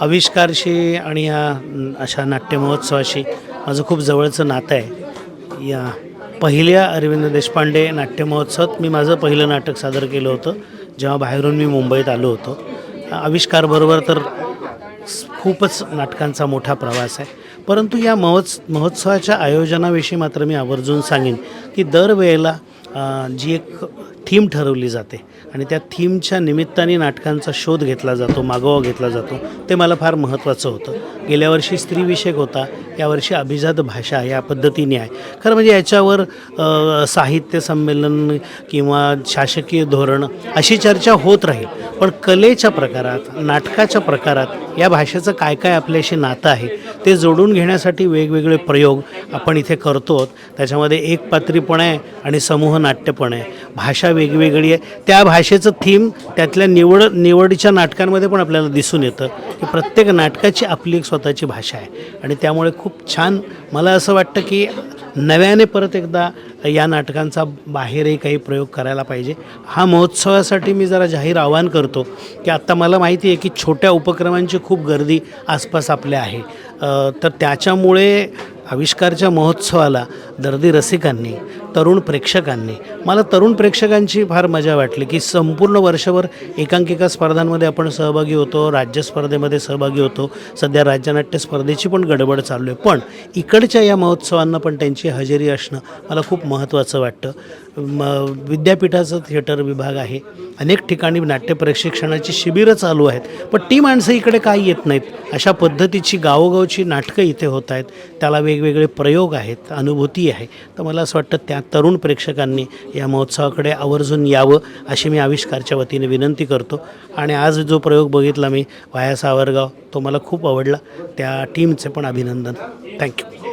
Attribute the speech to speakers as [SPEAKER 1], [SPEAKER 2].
[SPEAKER 1] आविष्कारशी आणि या अशा नाट्य महोत्सवाशी माझं खूप जवळचं नातं आहे. या पहिल्या अरविंद देशपांडे नाट्य महोत्सवात मी माझं पहिलं नाटक सादर केलं होतं जेव्हा बाहेरून मी मुंबईत आलो होतो. आविष्कारबरोबर तर खूपच नाटकांचा मोठा प्रवास आहे. परंतु या महोत्स महोत्सवाच्या आयोजनाविषयी मात्र मी आवर्जून सांगेन की दरवेळेला जी एक थीम ठरवली जाते आणि त्या थीमच्या निमित्ताने नाटकांचा शोध घेतला जातो मागोवा घेतला जातो. ते मला फार महत्त्वाचं होतं. गेल्या वर्षी स्त्रीविषयक होता यावर्षी अभिजात भाषा या पद्धतीने आहे. खरं म्हणजे याच्यावर साहित्य संमेलन किंवा शासकीय धोरण अशी चर्चा होत राहील. पण कलेच्या प्रकारात नाटकाच्या प्रकारात या भाषेचं काय काय आपल्याशी नातं आहे ते जोडून घेण्यासाठी वेगवेगळे प्रयोग आपण इथे करतो त्याच्यामध्ये एकपात्रीपण आहे आणि समूह नाट्य पण आहे. भाषा वेगवेगळी आहे. त्या भाषेचं थीम त्यातल्या निवड निवडीच्या नाटकांमध्ये पण आपल्याला दिसून येतं की प्रत्येक नाटकाची आपली एक स्वतःची भाषा आहे. आणि त्यामुळे खूप छान मला असं वाटतं की नव्याने परत एकदा या नाटकांचा बाहेरही काही प्रयोग करायला पाहिजे. हा महोत्सवासाठी मी जरा जाहीर आवाहन करतो की आत्ता मला माहिती आहे की छोट्या उपक्रमांची खूप गर्दी आसपास आपल्या आहे. तर त्याच्यामुळे आविष्कारच्या महोत्सवाला दर्दी रसिकांनी तरुण प्रेक्षकांनी. मला तरुण प्रेक्षकांची फार मजा वाटली की संपूर्ण वर्षभर एकांकिका स्पर्धांमध्ये आपण सहभागी होतो राज्य स्पर्धेमध्ये सहभागी होतो. सध्या राज्यनाट्य स्पर्धेची पण गडबड चालू आहे. पण इकडच्या या महोत्सवांना पण त्यांची हजेरी असणं मला खूप महत्त्वाचं वाटतं. म विद्यापीठाचं थिएटर विभाग आहे. अनेक ठिकाणी नाट्य प्रशिक्षणाची शिबिरं चालू आहेत. पण ती माणसं इकडे काय येत नाहीत. अशा पद्धतीची गावोगावची नाटकं इथे होत आहेत. त्याला वेगवेगळे प्रयोग आहेत अनुभूती आहे. तर मला असं वाटतं त्या तरुण प्रेक्षकांनी या महोत्सवाकडे आवर्जून यावं अशी मी आविष्कारच्या वतीने विनंती करतो. आणि आज जो प्रयोग बघितला मी वाया सावरगाव तो मला खूप आवडला. त्या टीमचे पण अभिनंदन. थँक्यू